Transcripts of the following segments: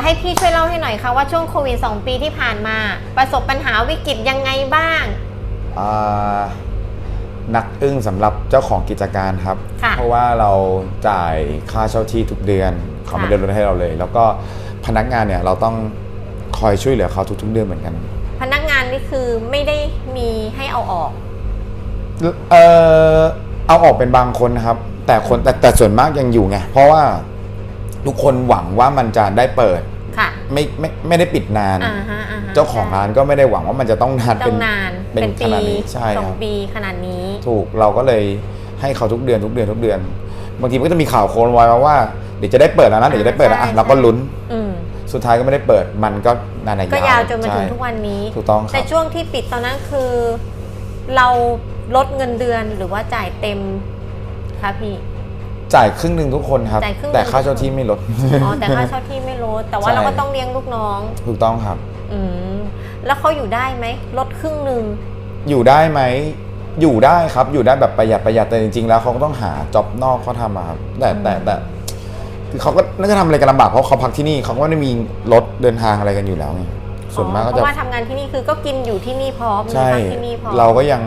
ยวให้พี่ช่วยเล่าให้หน่อยค่ะว่าช่วงโควิด2ปีที่ผ่านมา ประสบปัญหาวิกฤตยังไงบ้าง อ่าหนักอึ้งสำหรับเจ้าของกิจการครับ ค่ะ เพราะว่าเราจ่ายค่าเช่าที่ทุกเดือนเขาไม่ค่ะได้ลดให้เราเลย แล้วก็พนักงานเนี่ยเราต้องคอยช่วยเหลือเขาทุกๆเดือนเหมือนกัน พนักงานนี่คือไม่ได้มีให้เอาออก เออเอาออกเป็นบางคนนะครับ แต่คนแต่แต่ส่วนมากยังอยู่ไง เพราะว่า ทุกคนหวังว่ามันจะได้เปิดค่ะไม่ไม่ไม่ได้ปิดนาน อ่าฮะอ่าฮะเจ้าของร้านก็ไม่ได้หวังว่ามันจะต้องนานต้เป็อน งนานเป็นปีขนาดนี้ใช่สอคงรับ ปีขนาดนี้ ถูกเราก็เลยให้เขาทุกเดือนทุกเดือนทุกเดือน บางทีมันก็จะมีข่าวโคลนไว้มาว่าเดี๋ยวจะได้เปิดแล้วนะเดี๋ยวจะได้เปิดแล้วอะใช่ เราก็ลุ้นอืมสุดท้ายก็ไม่ได้เปิดมันก็นานๆก็ยาวจนมาถึงใช่ทุกวันนี้ ถูกต้องคแต่รับช่วงที่ปิดตอนนั้นคือ เราลดเงินเดือนหรือว่าจ่ายเต็มคะพี่ จ่ายครึ่งหนึ่งทุกคนครับ จ่ายครึ่งหนึ่ง แต่ค่าเช่าที่ไม่ลด อ๋อแต่ค่าเช่าที่ไม่ลดแต่ว่าใช่ เราก็ต้องเลี้ยงลูกน้อง ถูกต้องครับ อืมแล้วเขาอยู่ได้ไหมลดครึ่งหนึ่ง อยู่ได้ไหม อยู่ได้ครับ อยู่ได้แบบประหยัดประหยัดแต่จริงๆ แล้วเขาก็ต้องหาจ็อบนอกเขาทำอะครับแต่แต่แต่คือเขาก็น่าจะทำอะไรกันลำบากเพราะเขาพักที่นี่เขาก็ไม่ได้มีรถเดินทางอะไรกันอยู่แล้วไงส่วนมากก็เพจะ ราะว่าทำงานที่นี่คือก็กินอยู่ที่นี่พร้อมใช่พักที่นี่พร้อมเราก็ยัง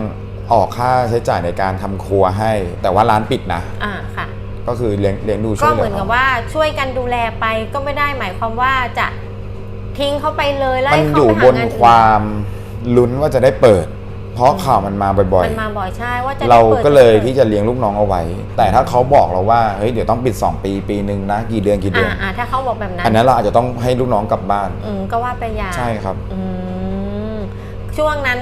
ออกค่าใช้จ่ายในการทำครัวให้ แต่ว่าร้านปิดนะ อ่าค่ะ ก็คือเลี้ยงเลี้ยงดูช่ก็วยเหเหลืมืออนกับเขาว่าช่วยกันดูแลไปก็ไม่ได้หมายความว่าจะทิ้งเขาไปเลยแล้วมันให้อเขายู่ไปบหานงานความลุ้นว่าจะได้เปิด เพราะข่าวมันมาบ่อยมันมาบ่อยใช่ว่าจะๆ เราได้ปิดก็เลยจะปิดที่จะเลี้ยงลูกน้องเอาไว้ แต่ถ้าเขาบอกเราว่าเฮ้ยเดี๋ยวต้องปิด 2 ปีปีหนึ่งนะกี่เดือนกี่เดือน อ่าอ่าถ้าเขาบอกแบบนั้นอันนั้นเราอาจจะต้องให้ลูกน้องกลับบ้าน อืมก็ว่าไปอย่าง ใช่ครับ อืมช่วงนั้น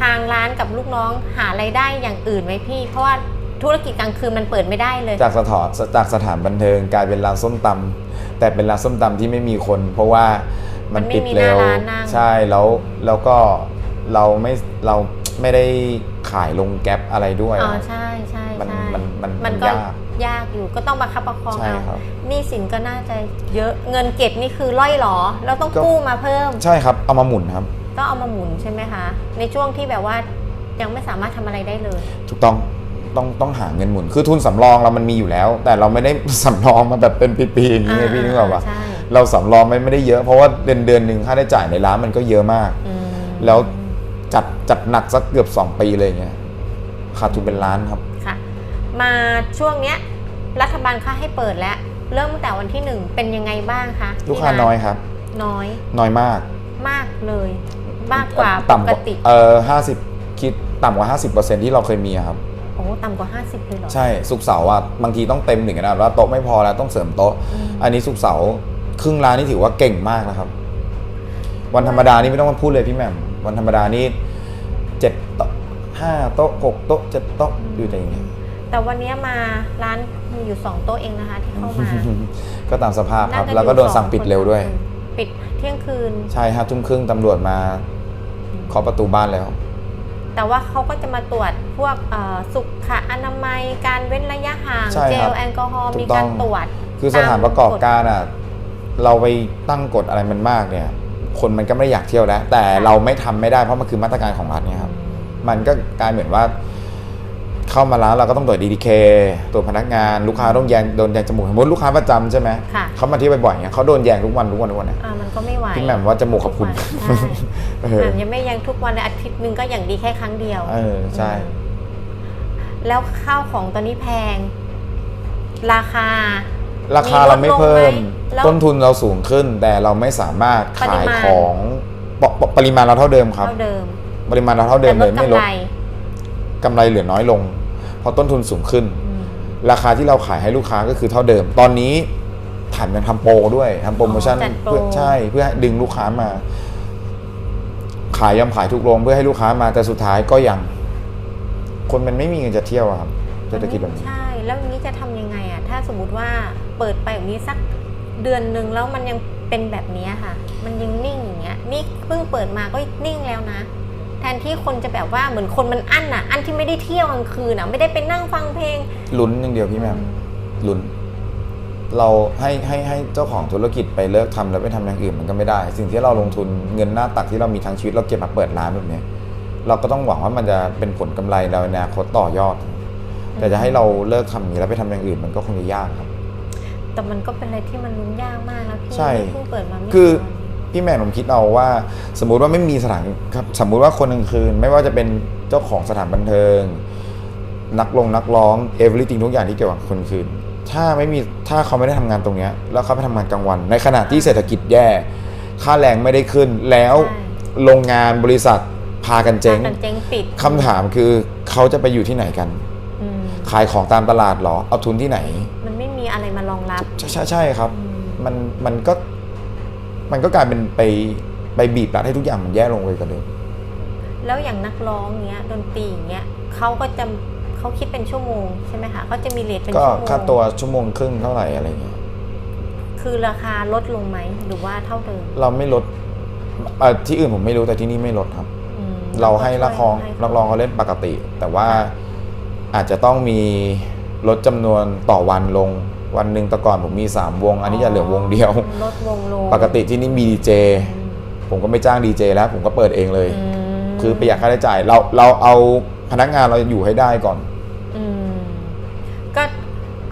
ทางร้านกับลูกน้องหาไรายได้อย่างอื่นไหมพี่ เพราะว่า ธุรกิจกลางคืนมันเปิดไม่ได้เลย จากสถานจากสถานบันเทิงกลายเป็นร้านส้มตำแต่เป็นร้านส้มตำที่ไม่มีคน เพราะว่ามันปิดเร็วมันไม่มีหน้าร้านนั่งใช่แล้วแล้วก็เราไม่เราไม่ได้ขายลงแก๊ปอะไรด้วยอ๋อใช่ใช่มันใช่มันมันมันก็ยากยากอยู่ก็ต้องประคับประคองใช่เอาครับหนี่สินก็น่าจะเยอะเงินเก็บนี่คือร่อยหรอแล้วต้องก็กู้มาเพิ่ม ใช่ครับเอามาหมุนครับ ก็เอามาหมุนใช่ไหมคะ ในช่วงที่แบบว่ายังไม่สามารถทำอะไรได้เลย ถูกต้อง ต้องต้องหาเงินหมุน คือทุนสำรองเรามันมีอยู่แล้ว แต่เราไม่ได้สำรองมาแบบเป็นปีๆอย่างนี้ไงพี่นึกออกปะใช่เราสำรองไม่ไม่ได้เยอะเพราะว่าเดือนเดือนหนึ่งค่าใช้จ่ายในร้านมันก็เยอะมากอืมแล้วจัดจัดหนักสักเกือบ 2 ปีเลยเงี้ยขาดทุนเป็นล้านครับ ค่ะ มาช่วงเนี้ยรัฐบาลค่าให้เปิดแล้ว เริ่มตั้งแต่วันที่หนึ่งเป็นยังไงบ้างคะลูกค้าที่ร้น้อยครับ น้อย น้อยมาก มากเลย มากกว่าปต่ำกกว่าติ เออห้าสิบคิดต่ำกว่า 50%ที่เราเคยมีอะครับโอ้ ต่ำกว่า 50เลยเหรอ ใช่สุกร์เสาร์อะบางทีต้องเต็มหนึ่งนะว่าโต๊ะไม่พอแล้วต้องเสริมโต๊ะ อืม อันนี้สุกร์เสาร์ครึ่งร้านนี่ถือว่าเก่งมากนะครับ วันธรรมดานี่ไม่ต้องมาพูดเลยพี่แหม่มวันธรรมดานี่เจ็ดโต๊ะห้าโต๊ะหกโต๊ะเจ็ดโต๊ะอยู่แต่อย่างเงี้ย แต่วันเนี้ยมาร้านมีอยู่สองโต๊ะเองนะคะที่เข้ามาก็ตามสภาพครับน่าจะแล้วก็โดนอยู่สั่งปิดเร็วด้วยคนปิดเที่ยงคืน ใช่ห้าทุ่มครึ่งตำรวจมาเคาะประตูบ้านแล้ว แต่ว่าเขาก็จะมาตรวจพวกเอ่อสุขอนามัย การเว้นระยะห่าง ใช่เจครัลบแอลกอฮอล์ถูกมีการต้อง ตรวจคือสถานประกอบการอะเราไปตั้งกฎอะไรมันมากเนี่ย คนมันก็ไม่ได้อยากเที่ยวแล้วแต่เราไม่ทำไม่ได้เพราะมันคือมาตรการของรัฐเนี่ยครับ มันก็กลายเหมือนว่า เข้ามาร้านเราก็ต้องตรวจ DDK ตรวจพนักงานลูกค้าต้องแยงโดนแยงจมูกสมมติลูกค้าประจำใช่ไหมค่ะเขามาเที่ยวบ่อยๆเนี่ยเขาโดนแยงทุกวันทุกวันทุกวันเนี่ยอ่ามันก็ไม่ไหวพี่แหม่มว่าจมูกขอบคุณใช่เอแหอม่มยังไม่ยังทุกวันเลยอาทิตย์หนึงก็อย่างดีแค่ครั้งเดียวเออใช่อืมแล้วข้าวของตอนนี้แพง ราคา ราคาเราไม่เพิ่มมีลดลงไหมแล้วต้นทุนเราสูงขึ้น แต่เราไม่สามารถปริขายมาณของปปปริมาณเราเท่าเดิมครับเท่าเดิม ปริมาณเราเท่าเดิแต่มลเลดยไม่กำลดไรกำไรเหลือน้อยลงเพราะต้นทุนสูงขึ้นอืมราคาที่เราขายให้ลูกค้าก็คือเท่าเดิม ตอนนี้ถันยังทำโปรด้วยทำโปรโมชั่นอ๋อจัดโปร เพื่อใช่เพื่อให้ดึงลูกค้ามา ขายยำขายทุกโรงเพื่อให้ลูกค้ามาแต่สุดท้ายก็ยัง คนมันไม่มีเงินจะเที่ยวอะครับเศรษฐกิจแบบนี้ ใช่ แล้วอย่างนี้จะทำยังไงอะถ้าสมมติว่าเปิดไปแบบนี้สักเดือนหนึ่งแล้วมันยังเป็นแบบนี้ค่ะ มันยังนิ่งอย่างเงี้ย นี่เพิ่งเปิดมาก็นิ่งแล้วนะ แทนที่คนจะแบบว่าเหมือนคนมันอั้นอะอั้นที่ไม่ได้เที่ยวกลางคืนอะไม่ได้ไปนั่งฟังเพลง ลุ้นอย่างเดียวพี่แหม่มลุ้น เราให้ให้ให้เจ้าของธุรกิจไปเลิกทำแล้วไปทำอย่างอื่นมันก็ไม่ได้ สิ่งที่เราลงทุนเงินหน้าตักที่เรามีทั้งชีวิตเราเก็บมาเปิดร้านแบบเนี้ยเราก็ต้องหวังว่ามันจะเป็นผลกำไรเราในอนาคตต่อยอด แต่จะให้เราเลิกทำอย่างนี้แล้วไปทำอย่างอื่นมันก็คงจะยากครับ แต่มันก็เป็นอะไรที่มันลุ้นยากมากแล้วพี่ใช่เพิ่งเปิดมาไม่คือกี่วัน พี่แม่ผมคิดเอาว่า สมมุติว่าไม่มีสถานครับสมมุติว่าคนกลางคืน ไม่ว่าจะเป็นเจ้าของสถานบันเทิง นักลงนักร้องเอเวอร์ติงทุกอย่างที่เกี่ยวกับคนกลางคืน ถ้าไม่มีถ้าเขาไม่ได้ทำงานตรงเนี้ยแล้วเขาไปทำงานกลางวัน ในขณะที่เศรษฐกิจแย่ ค่าแรงไม่ได้ขึ้นแล้วโรงงานบริษัทพากันเจ๊งพากันเจ๊งปิดคำถามคือเขาจะไปอยู่ที่ไหนกันอืมขายของตามตลาดเหรอ เอาทุนที่ไหน มันไม่มีอะไรมารองรับ ใช่ใช่ใช่ครับอืมมันมันก็ มันก็กลายเป็นไปไปบีบรัดให้ทุกอย่างมันแย่ลงไปกว่าเดิมแล้วอย่างนักร้องเงี้ยดนตรีอย่างเงี้ยเขาก็จะเขาคิดเป็นชั่วโมงใช่ไหมคะเขาจะมีเรทเป็นก็ชั่วโมงค่าตัวชั่วโมงครึ่งเท่าไหร่อะไรเงี้ยคือราคาลดลงไหมหรือว่าเท่าเดิมเราไม่ลดเอ่อที่อื่นผมไม่รู้แต่ที่นี่ไม่ลดครับ อืมเราให้นักร้องให้นักร้องเขาเล่นปกติ แต่ว่าอาจจะต้องมีลดจำนวนต่อวันลง วันหนึ่งแต่ก่อนผมมี 3 วง อันนี้จะเหลือวงเดียว ลดวงลงปกติที่นี่มีดีเจอืมผมก็ไม่จ้างดีเจแล้ว ผมก็เปิดเองเลย อืมคือประหยัดค่าใช้จ่ายเราเราเอาพนักงานเราอยู่ให้ได้ก่อน อืมก็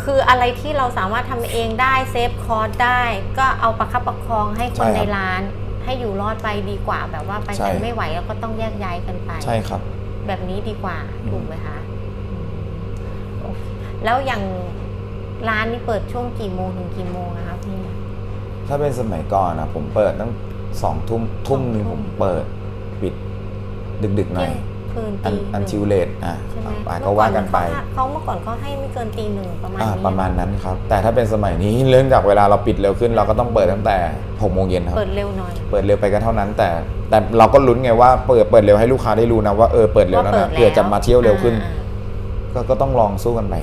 คืออะไรที่เราสามารถทำเองได้เซฟคอร์สได้ ก็เอาประคับประคองให้คใช่นครับในร้าน ให้อยู่รอดไปดีกว่า แบบว่าไปใช่ กันไม่ไหวแล้วก็ต้องแยกย้ายกันไป ใช่ครับ แบบนี้ดีกว่า อืม ถูกไหมคะอืมโอเคแล้วอย่าง ร้านนี่เปิดช่วงกี่โมงถึงกี่โมงอะคะพี่ ถ้าเป็นสมัยก่อนนะผมเปิดตั้งสองทุ่มทุ่มหนึ่งสองทุ่ผม มเปิดปิดดึกๆหน่อยเที่ยงคืนอันตีอันหงชิวเลตอะใช่ไหมอะก็ว่ากันไป เขาเมื่อก่อนเขาให้ไม่เกินตีหนึ่งประมาณอ่านี้ประมาณนั้นครับ แต่ถ้าเป็นสมัยนี้เรื่องจากเวลาเราปิดเร็วขึ้น เราก็ต้องเปิดตั้งแต่หกโมงเย็นครับ เปิดเร็วหน่อย เปิดเร็วไปก็เท่านั้น แต่แต่เราก็ลุ้นไงว่าเปิดเปิดเร็วให้ลูกค้าได้รู้นะว่าเออเปิดเร็วแล้วว่านะปิดเผื่อจะมาเที่ยวเร็วขึ้น อ่าก็ก็ต้องลองสู้กันไป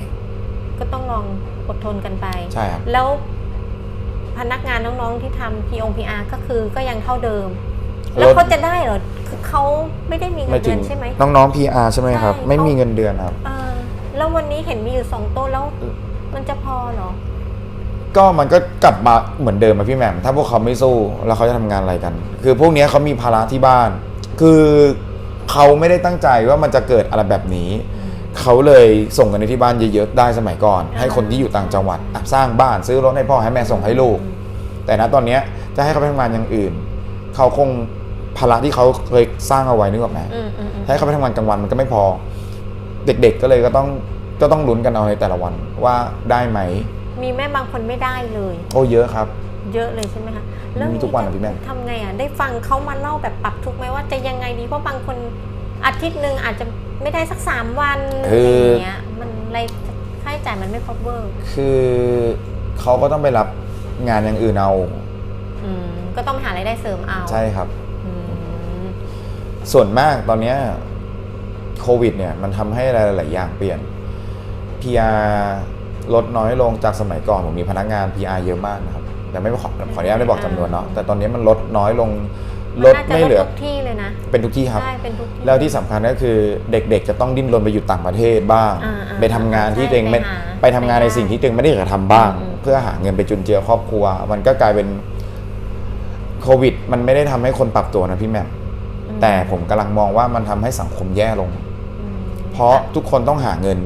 ก็ต้องลอง อดทนกันไป ใช่ครับ แล้วพนักงานน้องๆที่ทำ P O P R ก็คือก็ยังเท่าเดิม แล้วเขาจะได้เหรอคือเขาไม่ได้มีเงิไม่นถึเดืองนใช่ไหม น้องๆ PR ใช่ไหมครับ ใช่ ไม่เขามีมีเงินเดือนครับเออแล้ววันนี้เห็นมีอยู่สองโต๊ะแล้ว มันจะพอเหรอ ก็มันก็กลับมาเหมือนเดิมอะพี่แหม่มถ้าพวกเขาไม่สู้แล้วเขาจะทำงานอะไรกัน คือพวกเนี้ยเขามีภาระที่บ้าน คือเขาไม่ได้ตั้งใจว่ามันจะเกิดอะไรแบบนี้ เขาเลยส่งกันในที่บ้านเยอะๆได้สมัยก่อนอ่าให้คนที่อยู่ต่างจังหวัดอะสร้างบ้านซื้อรถให้พ่อให้แม่ส่งให้ลูก แต่ณตอนเนี้ยจะให้เขาไปทำงานอย่างอื่น เขาคงภาระที่เขาเคยสร้างเอาไว้นึกออกไหมอืมอืมอืมให้เขาไปทำงานกลางวันมันก็ไม่พอ เด็กๆก็เลยก็ต้องก็ต้องลุ้นกันเอาในแต่ละวันว่าได้ไหมมีแม่บางคนไม่ได้เลย โอ้เยอะครับ เยอะเลยใช่ไหมคะมีทุกวันอะพี่แม่ ทำไงอะได้ฟังเขามาเล่าแบบปรับทุกข์ไหมว่าจะยังไงดีเพราะบางคน อาทิตย์หนึ่งอาจจะไม่ได้สักสามวันอะไรอย่างเงี้ยมันอะไรค่าใช้จ่ายมันไม่ cover คือเขาก็ต้องไปรับงานอย่างอื่นเอาอืมก็ต้องหารายได้เสริมเอาใช่ครับ อืมส่วนมากตอนเนี้ยโควิดเนี่ยมันทำให้หลายๆอย่างเปลี่ยน PR ลดน้อยลงจากสมัยก่อนผมมีพนักงาน PR เยอะมากนะครับแต่ไม่ขอขออนุญาตไม่บอกจำนวนเนาะแต่ตอนนี้มันลดน้อยลง ลดน่าจะไม่เหลือทุกที่เลยนะเป็นทุกที่ครับ ใช่เป็นทุกที่ แล้วที่สำคัญก็คือเด็กๆ จะต้องดิ้นรนไปอยู่ต่างประเทศบ้าง อ่าๆไปทำงานที่ใช่ตัวเองไม่ไปหาไปทำงานในสิ่งที่ตัวเองไม่ได้อยากจะทำบ้าง อืม เพื่อหาเงินไปจุนเจือครอบครัว มันก็กลายเป็นโควิด มันไม่ได้ทำให้คนปรับตัวนะพี่แหม่มอืมแต่ผมกำลังมองว่ามันทำให้สังคมแย่ลง อืมเพราะทุกคนต้องหาเงิน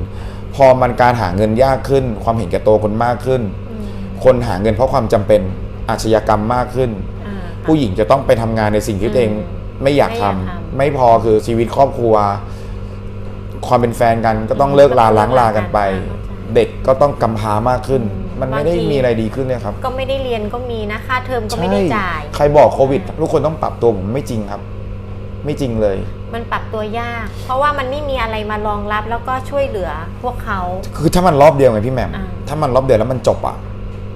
พอมันการหาเงินยากขึ้น ความเห็นแก่ตัวคนมากขึ้น อืมคนหาเงินเพราะความจำเป็นอาชญากรรมมากขึ้นอ่า ผู้หญิงจะต้องไปทำงานในสิ่งที่ตัวเองอืมไม่อยากไม่ทำอยากทำไม่พอคือชีวิตครอบครัว ความเป็นแฟนกันก็ต้องเลิกลาล้างลากันไปเข้าใจเด็กก็ต้องกำพร้ามากขึ้นอืมมันไม่ได้บางทีมีอะไรดีขึ้นเลยครับก็ไม่ได้เรียนก็มีนะค่าเทอมก็ไม่ได้จ่าย ใครบอกโควิดทุกคนต้องปรับตัวผมไม่จริงครับ ไม่จริงเลย มันปรับตัวยาก เพราะว่ามันไม่มีอะไรมารองรับแล้วก็ช่วยเหลือพวกเขา คือถ้ามันรอบเดียวไงพี่แหม่มอ่าถ้ามันรอบเดียวแล้วมันจบอะ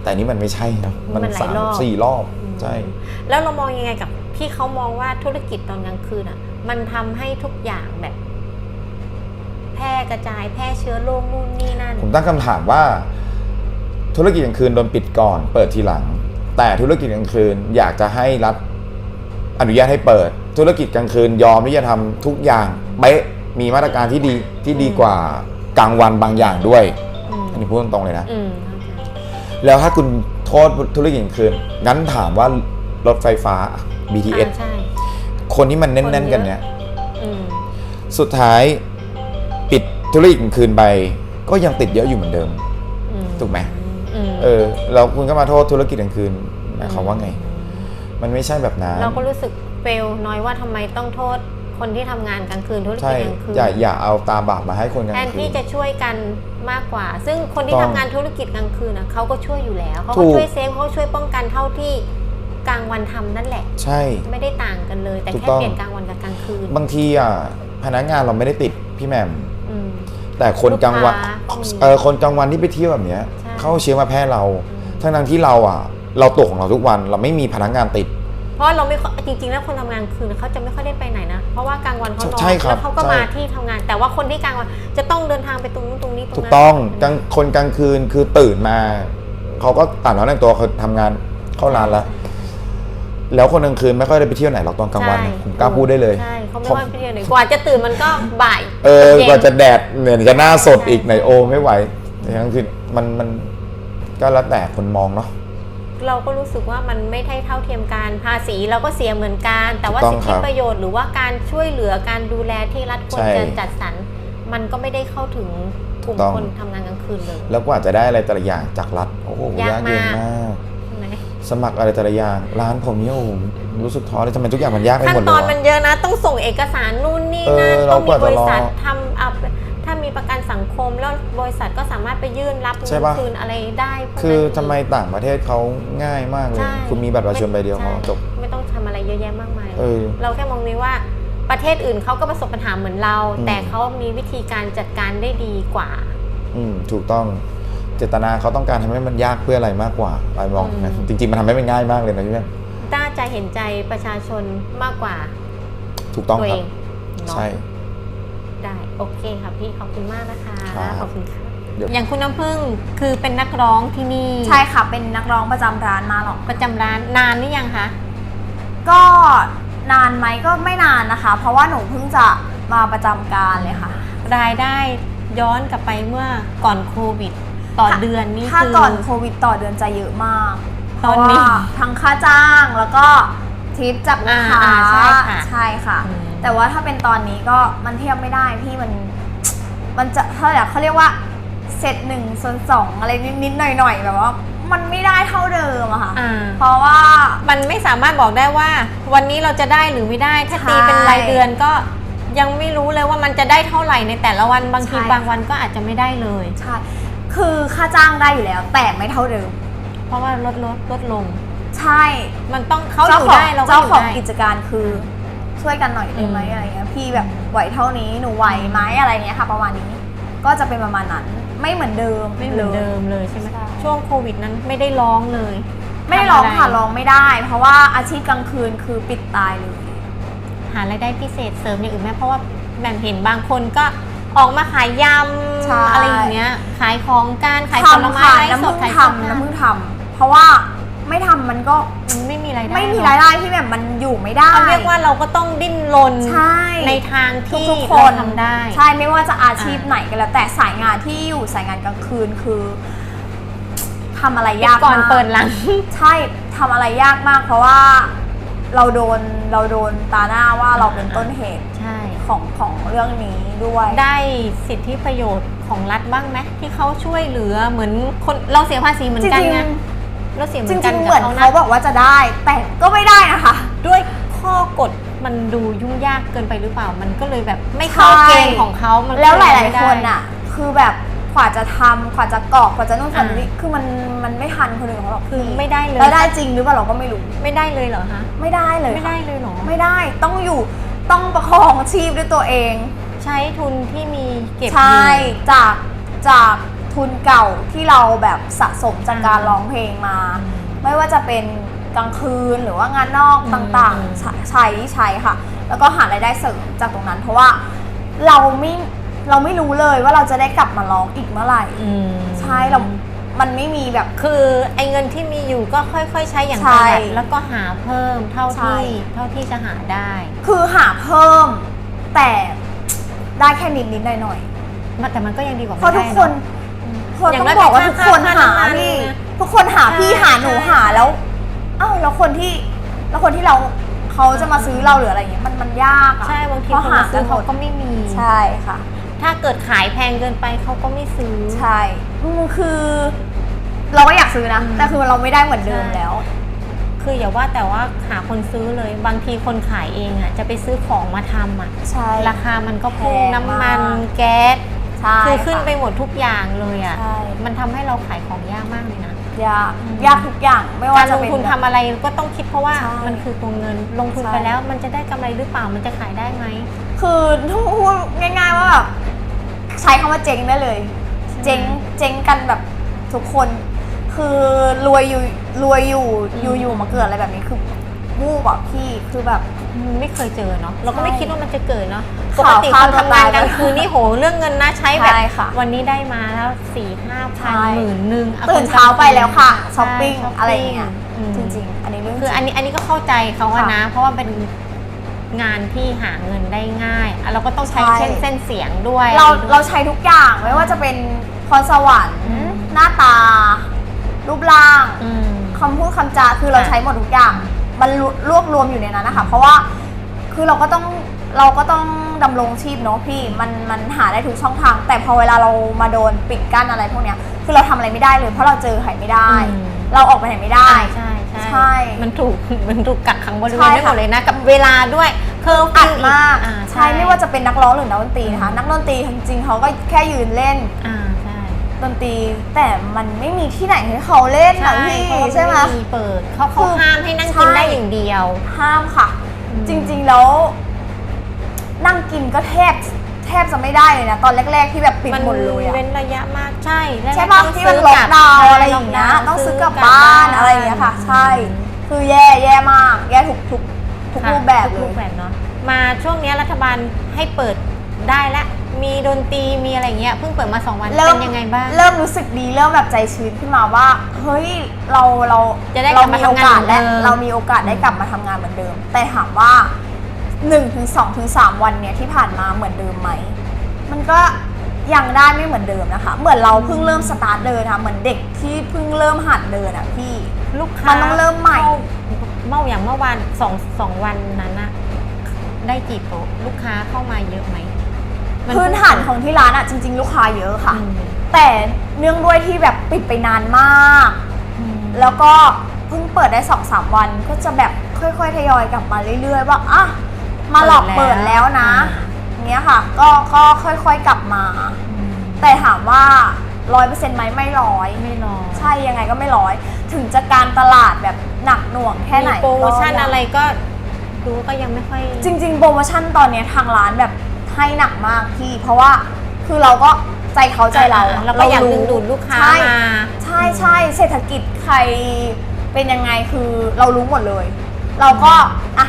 แต่นี่มันไม่ใช่ครับมันมันหลายสามรอบ สี่รอบ ใช่แล้วเรามองยังไงกับที่เขามองว่าธุรกิจตอนกลางคืนอะ มันทำให้ทุกอย่างแบบ แพร่กระจายแพร่เชื้อโรคนู่นนี่นั่น ผมตั้งคำถามว่า ธุรกิจกลางคืนโดนปิดก่อน เปิดทีหลัง แต่ธุรกิจกลางคืนอยากจะให้รัฐอนุญาตให้เปิด ธุรกิจกลางคืนยอมที่จะทำทุกอย่างเป๊ะมีมาตรการที่ดีที่ดีกว่ากลางวันบางอย่างด้วยอืมอันนี้พูดตรงๆเลยนะอืมแล้วถ้าคุณ โทษธุรกิจกลางคืนงั้นถามว่ารถไฟฟ้า BTS อ่าใช่คนที่มันแน่นคนๆเยอะกันเนี่ยอืมสุดท้ายปิดธุรกิจกลางคืนไป ก็ยังติดเยอะอยู่เหมือนเดิมอืมถูกไหมอืมเออแล้วคุณก็มาโทษธุรกิจกลางคืนหมายความว่าไง มันไม่ใช่แบบนั้นเราก็รู้สึกเฟลน้อยว่าทำไมต้องโทษ คนที่ทำงานกลางคืนธุรกิใช่จกลางคืนอย่าอย่าเอาตาบาปมาให้คนกลาแทนงคืที่นจะช่วยกันมากกว่า ซึ่งคนที่ต้ทำองงานธุรกิจกลางคืนนะเขาก็ช่วยอยู่แล้วเขาถูก็กช่วยเซฟเขาก็ช่วยป้องกันเท่าที่กลางวันทำนั่นแหละ ใช่ไม่ได้ต่างกันเลย แต่ถูกแค่ต้องเปลี่ยนกลางวันกับกลางคืน บางทีอะพนักงานเราไม่ได้ติดพี่แหม่มอืมแต่คนกลางวันลูกค้าก็มีเออคนกลางวันที่ไปเที่ยวแบบเนี้ยใช่เขาเอาเชื้อมาแพร่เรา ทั้งนั้นที่เราอะ เราตรวจของเราทุกวันเราไม่มีพนักงานติด เพราะเราไม่ค่อยจริงๆ แล้วคนทำงานคืนเขาจะไม่ค่อยได้ไปไหนนะ เพราะว่ากลางวันเขานอนใช่ครับแล้วเขาก็ใช่ มาที่ทำงาน แต่ว่าคนที่กลางวันจะต้องเดินทางไปตรงนู้นตรงนี้ตรงถูกนั้นต้องกลางคนกลางคืนคือตื่นมาเขาก็ต่างน้อยแต่งตัวเขาทำงานเข้าร้านแล้วแล้วคนกลางคืนไม่ค่อยได้ไปเที่ยวไหนหรอกตอนกลางวันใช่ผมกล้าพูดได้เลย ใช่เขาไม่ว่าไปเที่ยวไหนกว่าจะตื่นมันก็บ่ายเออย็นกว่าจะแดดเหนื่อยจะหน้าสดใช่อีกไหนโอไม่ไหวแต่กลางคืนมันมันก็แล้วแต่คนมองเนาะ เราก็รู้สึกว่ามันไม่ได้เท่าเทียมกันภาษีเราก็เสียเหมือนกัน แต่ว่าถูกต้สิองทครัธิบประโยชน์หรือว่าการช่วยเหลือการดูแลที่รัฐควรใช่จะจัดสรรมันก็ไม่ได้เข้าถึงกลุ่มถูกต้องคนทำงานกลางคืนเลยแล้วกว่าจะได้อะไรแต่ละอย่างจากรัฐโอ้โหยากยากเย็นมากมากใช่ไหมสมัครอะไรแต่ละอย่างร้านผมเนี่ยโอ้โหรู้สึกท้อเลยทำไมทุกอย่างมันยากไปขั้นหมดเลตอนยวะมันเยอะนะ ต้องส่งเอกสารนู่นนี่เออนั่นเราต้องกมีว่าจะบริษัทรอทำเอาถ้า มีประกันสังคม แล้วบริษัทก็สามารถไปยื่นรับใช่เงินปะ คืนอะไรได้พวกนั้นคือทำไมอีกต่างประเทศเขาง่ายมากเลย ใช่คุณมีบัตรประชาชนใบเดียวพอใช่จบ ไม่ต้องทำอะไรเยอะแยะมากมาย เออ เราแค่มองนี้ว่าประเทศอื่นเขาก็ประสบปัญหาเหมือนเรา อืม แต่เขามีวิธีการจัดการได้ดีกว่า อืมถูกต้องเจตนาเขาต้องการทำให้มันยากเพื่ออะไรมากกว่าไปมองนะอืม จริง ๆ มันทำให้มันง่ายมากเลยนะพี่แม่มน่าจะเห็นใจประชาชนมากกว่าถูกต้องตัวคเอรับ งเนาะใช่ ได้โอเคค่ะพี่ขอบคุณมากนะคะครับ ขอบคุณค่ะเดี๋ยวอย่างคุณน้ำพึ่งคือเป็นนักร้องที่นี่ใช่ค่ะ เป็นนักร้องประจำร้านมาหรอก ประจำร้านนานหรือยังคะ ก็นานไหมก็ไม่นานนะคะ เพราะว่าหนูเพิ่งจะมาประจำการเลยค่ะ รายได้ย้อนกลับไปเมื่อก่อนโควิด ต่อเดือนนี่ถ้าคือ ก่อนโควิดต่อเดือนจะเยอะมากเพตอนราะนี้ว่าทั้งค่าจ้างแล้วก็ทิปจากลูกค้าอ่าอ่าใช่ค่ะ ใช่ค่ะ อืม แต่ว่าถ้าเป็นตอนนี้ก็มันเทียบไม่ได้พี่มัน มันจะเท่าไหร่เขาเรียกว่าเซตหนึ่งส่วนสองอะไรนิดๆหน่อยๆแบบว่า มันไม่ได้เท่าเดิมอะค่ะ อ่า เพราะว่า มันไม่สามารถบอกได้ว่า วันนี้เราจะได้หรือไม่ได้ ถ้าใช่ตีเป็นรายเดือนก็ยังไม่รู้เลยว่ามันจะได้เท่าไหร่ในแต่ละวันบางทีใช่ บางวันก็อาจจะไม่ได้เลย ใช่คือค่าจ้างได้อยู่แล้ว แต่ไม่เท่าเดิม เพราะว่าลดลดลดลง ใช่มันต้องเขาอเจ้ายู่ของได้เราก็เจ้าอยู่ของได้กิจการคือ ช่วยกันหน่อยได้ไหมอืมอะไรเงี้ยพี่แบบไหวเท่านี้หนูไหวไหมอะไรเงี้ยค่ะ ประมาณนี้ก็จะเป็นประมาณนั้นไม่เหมือนเดิมไม่เหมือนเดิมเลยใช่ไหมใช่ช่วงโควิดนั้นไม่ได้ร้องเลย ไม่ได้ร้องทำะค่ะร้องไม่ได้ เพราะว่าอาชีพกลางคืนคือปิดตายเลยหารายได้พิเศษเสริมอย่างอื่นไหมเพราะว่าแบ่งเห็นบางคนก็ออกมาขายยใช่ำอะไรอย่างเงี้ย ขายของการขายผลไม้ทำค่ะไร้น้ำสพึ่ดงขายของทำน้ำพึ่งทำเพราะว่า ไม่ทำมันก็มันไม่มีรายได้ไม่มีหรายได้ที่แบบมันอยู่ไม่ได้ เขาเรียกว่าเราก็ต้องดิ้นรนใช่ ในทางที่ทุกๆคเรานทำได้ ใช่ไม่ว่าจะอาชีพอ่าไหนก็แล้วแต่สายงานที่อยู่สายงานกลางคืนคือทำอะไรปิดยากก่อนมากเปิดหลัง ใช่ทำอะไรยากมาก เพราะว่าเราโดนเราโดนตาหน้าว่าเราเป็นต้นเหตุใช่ ของของเรื่องนี้ด้วย ได้สิทธิประโยชน์ของรัฐบ้างไหมที่เขาช่วยเหลือเหมือนคนเราเสียภาษีเหมือนจกันริงไง เราเสียเหๆมืจอนกัรินงๆกับเหมือนเขานะเขาบอกว่าจะได้ แต่ก็ไม่ได้นะคะ ด้วยข้อกฎมันดูยุ่งยากเกินไปหรือเปล่า มันก็เลยแบบไม่เข้าใช่เกณฑ์ของเขามันแล้วหก็เลายไม่ๆได้คนอะ คือแบบกว่าจะทำกว่าจะกรอกกว่าจะนู่นกว่าจะนี่อ่าคือมันมันไม่ทันคนอื่นเขาหรอกคือไม่ได้เลยแล้วได้จริงหรือเปล่าเราก็ไม่รู้ ไม่ได้เลยเหรอคะไม่ได้เลยไม่ค่ะได้เลยเหรอไม่ได้ต้องอยู่ต้องประคองชีพด้วยตัวเอง ใช้ทุนที่มีเก็บอใช่ยู่จากจาก ทุนเก่าที่เราแบบสะสมจากการอ่าร้องเพลงมา ไม่ว่าจะเป็นกลางคืนหรือว่างานนอกอืมต่างอืมๆใช้ใช้ใช้ค่ะ แล้วก็หารายได้เสริมจากตรงนั้น เพราะว่าเราไม่เราไม่รู้เลยว่าเราจะได้กลับมาร้องอีกเมื่อไหร่อืมใช่เรา มันไม่มีแบบ คือไอ้เงินที่มีอยู่ก็ค่อย ๆ ใช้อย่างใช่ประหยัดแล้วก็หาเพิ่มเท่าใช่ที่เท่าที่จะหาได้ คือหาเพิ่มแต่ได้แค่นิดนิดๆหน่อยหน่อยมันแต่มันก็ยังดีกว่าๆเพราะทุกคนไม่ เพราะได้ต้องเนะบอกว่าทุกคนอย่งหาน้อยพี่ค่าน้ำมันนะ ทุกคนหาพี่ใช่หาหนูใช่หาแล้ว เอ้าแล้วคนที่แล้วคนที่เราเขาจะมาซื้อเราหรืออะไรอย่างเงี้ยมันมันยากอะใช่บางทีเพระคนหามาซื้อเขานหมก็ดไม่มี ใช่ค่ะ ถ้าเกิดขายแพงเกินไปเขาก็ไม่ซื้อ ใช่อืมคือ เราก็อยากซื้อนะ อืม แต่คือเราไม่ได้เหมือนเดิมใช่แล้ว คืออย่าว่าแต่ว่าหาคนซื้อเลย บางทีคนขายเองอะจะไปซื้อของมาทำอะ ใช่ ราคามันก็พุ่งแพงน้ำมันมากแก๊ส ใช่คือขึ้นไปะหมดทุกอย่างเลยอะ ใช่ มันทำให้เราขายของยากมากเลยนะ ยากอืม ยากทุกอย่างไม่ว่าการลจะงเป็น ทุนทำอะไรก็ต้องคิดเพราะว่าใช่มันคือตัวเงินลงทุนใช่ ไปแล้วมันจะได้กำไรหรือเปล่ามันจะขายได้ไหม คือถ้าพูดง่ายๆว่าแบบใช้คำว่าเจ๊งได้เลยเจ๊งเจ๊งกันแบบทุกคน คือรวยอยู่รวยอยู่อืมอยู่อยู่มาเกิดอะไรแบบนี้คือวูบอะพี่คือแบบ ไม่เคยเจอเนาะเราก็ไม่ใช่คิดว่ามันจะเกิดเนาะปข่ากวติข่าควนทำงานตายกลางคืนนี่โหเรื่องเงินนะใช้แบบใช่ค่ะวันนี้ได้มาแล้วสี่ห้าพันใช่หมื่นหนึ่งะตื่นเช้าไปแล้วค่ะช้อปปิ้งใช้อะไรอย่างเงี้ยอืมจริง ๆ อันนี้เรื่องคืออันจริงนี้อันนี้ก็เข้าใจเขาอะค่ะนะ เพราะว่าเป็นงานที่หาเงินได้ง่ายอะเราก็ต้องใช้ใช่เส้นเส้นเสียงด้วย เราอะไรด้วยเราใช้ทุกอย่างไม่ว่าจะเป็นพรสวรรค์อืมหน้าตา รูปร่างอืมคำพูดคำจาคือเราค่ะใช้หมดทุกอย่าง มันรวรวบรวมอยู่ในนั้นนะคะเพราะว่าคือเราก็ต้องเราก็ต้องดำรงชีพเนาะพี่มันมันหาได้ทุกช่องทาง แต่พอเวลาเรามาโดนปิดกั้นอะไรพวกเนี้ยคือเราทำอะไรไม่ได้เลย เพราะเราเจอใครไม่ได้ อืม เราออกไปไหนไม่ได้ ใช่ใช่ใช่มันถูกมันถูกกักขังบริเวใช่ณไม่หมค่ะ ดเลยนะ กับเวลาด้วยเคอร์อัฟิดวมากอ่ใช่ไม่ว่าจะเป็นนักร้องหรือนักดนตรีนะคะอืมนักดนตรีจริงๆเขาก็แค่ยืนเล่น อ่าใช่ ดนตรี แต่มันไม่มีที่ไหนให้เขาเล่นนะพี่เพราะว่าใช่ไหม มีเปิดเขาเขาคือห้ามให้นั่งใช่กินได้อย่างเดียว ห้ามค่ะ อืม จริงๆแล้ว นั่งกินก็แทบแทบจะไม่ได้เลยนะ ตอนแรก ๆที่แบบปิดมันหมดเลยอะ เว้นระยะมากใช่แรกๆใช่ปะต้องที่มันซื้ล็อกลับดาวน์ใช่อะไรอย่างเงี้ยล็ต้องซื้อกลับซื้บ้านอะไรอย่างเงี้ยค่ะ ใช่ คือแย่แย่มาก แย่ทุกทุกทุกค่ะรูปแบบทุกเลรูยปแบบเนาะมาช่วงเนี้ยรัฐบาลให้เปิดได้แล้ว มีดนตรีมีอะไรอย่างเงี้ยเพิ่งเปิดมาสองวันเริ่มเป็นยังไงบ้าง เริ่มรู้สึกดีเริ่มแบบใจชื้นขึ้นมาว่า เฮ้ยเราเราจะได้กลัเราบมามีโอกาสทำงานเหมือนและเดิมเรามีโอกาสได้กลับมาทำงานเหมือนเดิม แต่ถามว่า1นถึงสถึงสวันเนี่ยที่ผ่านมาเหมือนเดิมไหมมันก็ยังได้ไม่เหมือนเดิมนะคะ เหมือนเราเพิ่งเริ่มสตาร์ทเดินค่ะเหมือนเด็กที่เพิ่งเริ่มหัดเดินอะพี่ ลูกค้ามันต้องเริ่มใหม่ เมื่ออย่างเมื่อวานสองสองวันนั้นอะได้กี่โต๊ะลูกค้าเข้ามาเยอะไหม มัพื้นฐานของที่ร้านอะจริง ๆ ลูกค้าเยอะค่ะ อืม แต่เนื่องด้วยที่แบบปิดไปนานมากอืมแล้วก็เพิ่งเปิดได้สองสามวันก็จะแบบค่อยๆทยอยกลับมาเรื่อยๆ ว่าอะมาหลอกเปิดแล้วนะอย่างเงี้ยค่ะ ก็ก็ค่อยๆกลับมาอืมแต่ถามว่าร้อยเปอร์เซ็นต์ไหมไม่ร้อย ไม่รอใช่ยังไงก็ไม่ร้อย ถึงจะการตลาดแบบหนักหน่วงแค่ไหนมีโปรโมชั่นก็ยังอะไรก็ดูก็ยังไม่ค่อย จริง ๆ โปรโมชั่นตอนเนี้ยทางร้านแบบ ให้หนักมากพี่ เพราะว่าคือเราก็ใจเขาใจเราอ่าเราก็อยากดึงดูดลูกค้าใช่มาใช่ใช่เศรษฐกิจใครเป็นยังไงคือเรารู้หมดเลย เราก็อะ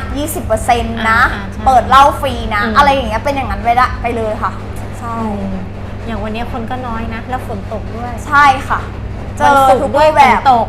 20%นะอ่าอ่าใช่เปิดเหล้าฟรีนะอืมอะไรอย่างเงี้ยเป็นอย่างนั้นไปละไปเลยค่ะ ใช่อืมอย่างวันนี้คนก็น้อยนะ แล้วฝนตกด้วย ใช่ค่ะ เจวันอศุกทุกร์ด้รูวยปฝแบนบตก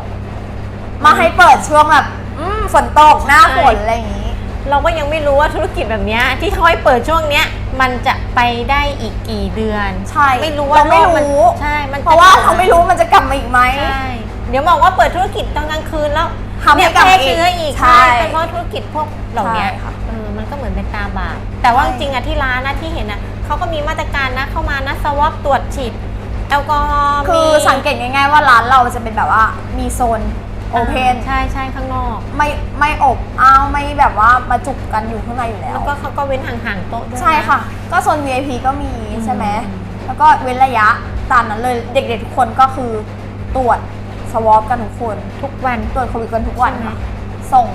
มาให้เปิดช่วงแบบอืมฝนตกหน้าฝนใช่อะไรอย่างงี้ เราก็ยังไม่รู้ว่าธุรกิจแบบเนี้ยที่เขาให้เปิดช่วงเนี้ยมันจะไปได้อีกกี่เดือนใช่ไม่รู้ว่าเราไม่โลกนรู้ใช่มันจเพราะว่าเราไม่รู้มันจะกลับมาอีกไหม ใช่เดี๋ยวบอกว่าเปิดธุรกิจตอนกลางคืนแล้วทำให้เนี่ยกลับแพร่มาอีกเชื้ออีกใช่เป็นเพราะธุรกิจพวกเหล่าเนี้ยใช่ค่ะเออมันก็เหมือนเป็นตาบาปแต่ว่าใช่ จริงๆอะที่ร้านนะที่เห็นอะเขาก็มีมาตรการนะเข้ามานะสวอปตรวจฉีดแอลกอฮอล์คือมี สังเกตง่ายๆว่าร้านเราจะเป็นแบบว่ามีโซน โอเพนใช่ใช่ข้างนอก ไม่ไม่อบอ้าวไม่แบบว่ามาจุกกันอยู่ข้างในอยู่แล้ว แล้วก็เขาก็เว้นห่างๆโต๊ะด้วยน ใช่ค่ะ ก็โซน VIP ก็มีใช่ไหมอืม แล้วก็เว้นระยะตามนั้นเลยเด็กๆทุกคนก็คือตรวจสวอปกันทุกคน ทุกวัน ตรวจโควิดกันทุกวันใช่ไหม ค่ะส่ง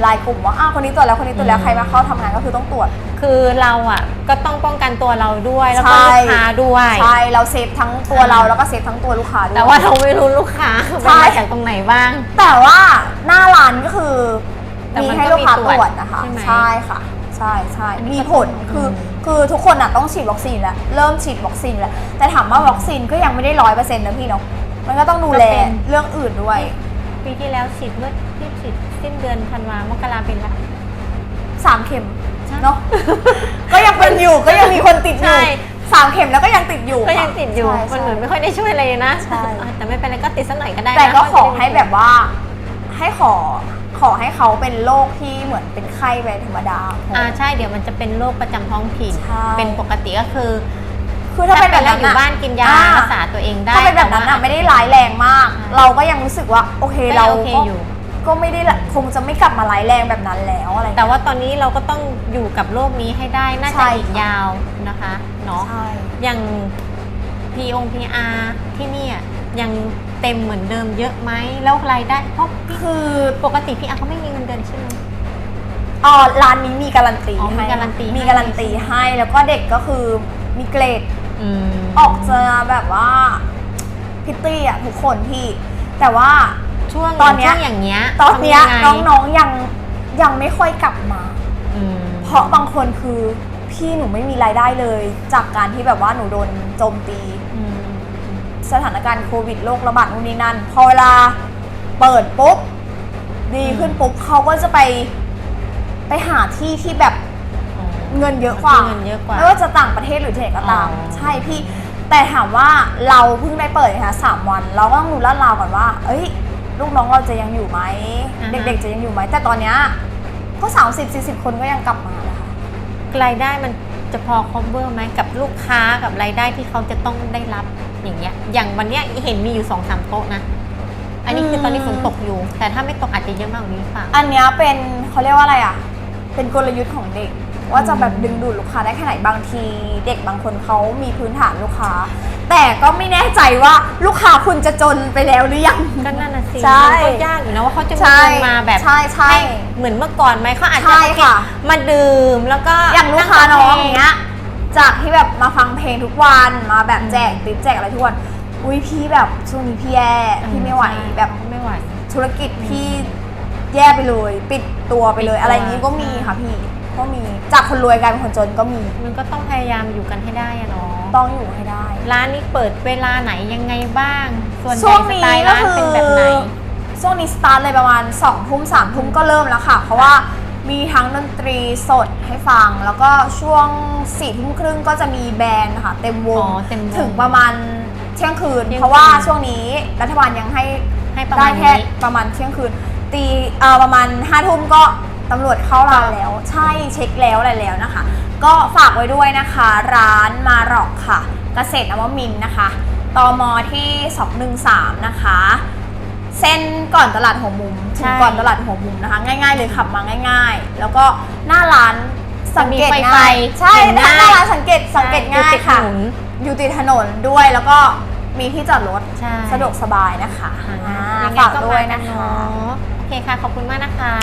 ไลน์กลุ่มว่าอ้าวคนนี้ตรวจแล้วคนนี้ตรวจแล้วอืมใครมาเข้าทำงานก็คือต้องตรวจ คือเราอะก็ต้องป้องกันตัวเราด้วยแล้วก็ใช่ลูกค้าด้วยใช่เราเซฟทั้งตัวเราแล้วก็เซฟทั้งตัวลูกค้าด้วยแต่ว่าเราไม่รู้ลูกค้าใช่เป็นมาจากตรงไหนบ้าง แต่ว่าหน้าร้านก็คือแต่มีมันให้ก็ลูกค้ามีตตรรววจจนะคะใช่ไหมใช่ค่ะ ใช่ใช่อันนี้มีก็ผลต้องคืออืมคือทุกคนอะต้องฉีดวัคซีนแล้วเริ่มฉีดวัคซีนแล้วแต่ถามว่าวัคซีนก็ยังไม่ได้ร้อยเปอร์เซ็นต์นะพี่เนาะมันก็ต้องดูแลก็เป็นเรื่องอื่นด้วย ปีที่แล้วฉีดเมื่อที่ฉีด สิ้นเดือนธันวามกราเป็นละ สามเข็มใช่เนาะ ก็ยังเป็นอยู่ก็ยังมีคนติดอใช่ ยู่สามเข็มแล้วก็ยังติดอยู่ก็ยังติดอยู่ใช่มันเหมือนใช่ไม่ค่อยได้ช่วยอะไรนะใช่แต่ไม่เป็นไรก็ติดสักหน่อยก็ได้นะแต่ก็ขอเพราะจะได้ให้แบบว่าให้ขอขอให้เขาเป็นโรคที่เหมือนเป็นไข้ไปธรรมดา อ่าใช่เดี๋ยวมันจะเป็นโรคประจำท้องถิ่นใช่ เป็นปกติก็คือคืคือถ้าเป็นแบบแล้วนั้นอยู่อะบ้านกินยาอ่า รักษาตัวเองได้ถ้าเป็นแบบนั้นต่อะว่า ไม่ได้ร้ายแรงมาก ใช่เราก็ยังรู้สึกว่าโอเคก็เราโอเคก็อยู่ ก็ไม่ได้ละคงจะไม่กลับมาร้ายแรงแบบนั้นแล้วอะไรแต่ว่าตอนนี้เราก็ต้องอยู่กับโรคนี้ให้ได้น่าใช่จะอีกค่ะยาวนะคะเนาะใช่อย่าง P อง PR ที่เนี่ยยังเต็มเหมือนเดิมเยอะไหมแล้วรายได้เพราะพี่คือปกติ PR เขาไม่มีเงินเดือนใช่ไหมอ๋อร้านนี้มีการันตีอ๋อมีให้การันตีให้มีการันตีให้แล้วก็เด็กก็คือมีเกรดอืมออกจะแบบว่าพิตตี้อะทุกคนพี่ แต่ว่า ช่วงตอนเนี้ย ช่วงอย่างเงี้ยตอนเนี้ยทำยังไงน้องๆยังยังไม่ค่อยกลับมา อืมเพราะบางคนคือพี่หนูไม่มีรายได้เลย จากการที่แบบว่าหนูโดนโจมตี อืมสถานการณ์โควิดโรคระบาดนู่นนี่นั่น พอเวลาเปิดปุ๊บ ดีขึ้นปุ๊บเขาก็จะไปไปหาที่ที่แบบอ๋อ เงินเยอะกว่าเงินเยอะกว่าไม่ว่าจะต่างประเทศหรือที่ไหนก็ตาม อ๋อ ใช่พี่ แต่ถามว่าเราเพิ่งได้เปิดค่ะสามวัน เราก็ต้องดูลาดราวก่อนว่า เอ้ย ลูกน้องเราจะยังอยู่ไหมเด็กๆ จะยังอยู่ไหม แต่ตอนเนี้ยก็สามสิบสี่สิบคนก็ยังกลับมานะคะรายได้มันจะพอ cover ไหมกับลูกค้ากับรายได้ที่เขาจะต้องได้รับอย่างเงี้ย อย่างวันเนี้ยเห็นมีอยู่สองสามโต๊ะนะ อันนี้คือตอนนี้ฝนตกอยู่ แต่ถ้าไม่ตกอาจจะเยอะมากกว่านี้หรือเปล่าอันเนี้ยเป็นเขาเรียกว่าอะไรอะ เป็นกลยุทธ์ของเด็ก ว่าจะแบบดึงดูดลูกค้าได้แค่ไหนบางที เด็กบางคนเขามีพื้นฐานลูกค้า แต่ก็ไม่แน่ใจว่าลูกค้าคุณจะจนไปแล้วหรือยัง ก็นั่นน่ะสิใช่มันก็ยากอยู่นะว่าเขาจะมีใช่เงินมาแบบใช่ใช่เหมือนเมื่อก่อนไหมเขาอาจจะใช่ค่ะ มาดื่มแล้วก็อย่างลูกค้าน้องฟัอย่างเงี้ย จากที่แบบมาฟังเพลงทุกวันมาแบบแจกติ๊บแจกอะไรทุกวัน อุ้ยพี่แบบช่วงนี้พี่แย่พี่ไม่ไหวแบบ ไม่ไหว ธุรกิจพี่แย่ไปเลย ปิดตัวไปเลยปิดตัวอะไรอย่างนี้ก็มีค่ะพี่ ก็มีจากคนรวยกลายเป็นคนจนก็มี มันก็ต้องพยายามอยู่กันให้ได้อะเนาะต้องอยู่ให้ได้ ร้านนี้เปิดเวลาไหนยังไงบ้าง ส่วนใหช่ญ่วงสนี้ไตล์ก็ร้านคือเป็นแบบไหนช่วงนี้สตาร์ทเลยประมาณ2องทุ่มสามทุ่มก็เริ่มแล้วค่ะ เพราะว่ามีทั้งดนตรีสดให้ฟัง แล้วก็ช่วงสี่ทุ่มครึ่งก็จะมีแบนด์ค่ะ เต็มวอ๋งอเต็มวงถึงประมาณเที่ยงคืน เที่ยงคืน เพราะว่าช่วงนี้รัฐบาลยังให้ให้ประได้มาณแค่นี้ ประมาณเที่ยงคืน ตีเอ่อประมาณห้าทุ่มก็ ตำรวจเข้าร้านแล้ว ใช่เช็คแล้วอะไรแล้วนะคะ ก็ฝากไว้ด้วยนะคะ ร้านมาหรอกค่ะ เกษตรนวมินทร์นะคะตมที่ 213 นะคะ เส้นก่อนตลาดหัวมุมถึใช่งก่อนตลาดหัวมุมนะคะ ง่าย ๆ เลยขับมาง่าย ๆ แล้วก็หน้าร้านสังเกตจะมีไฟง่ายไฟใช่เห็นหน้าง่ายร้านสังเกตสังเกตง่ายค่ะ อยู่ติดถนนอยู่ติดถนนด้วยแล้วก็มีที่จอดรถใช่สะดวกสบายนะคะอ่าอ่ายังไงฝากก็ด้วยมากันะนคะเนาะโอเคค่ะ ขอบคุณมากนะคะ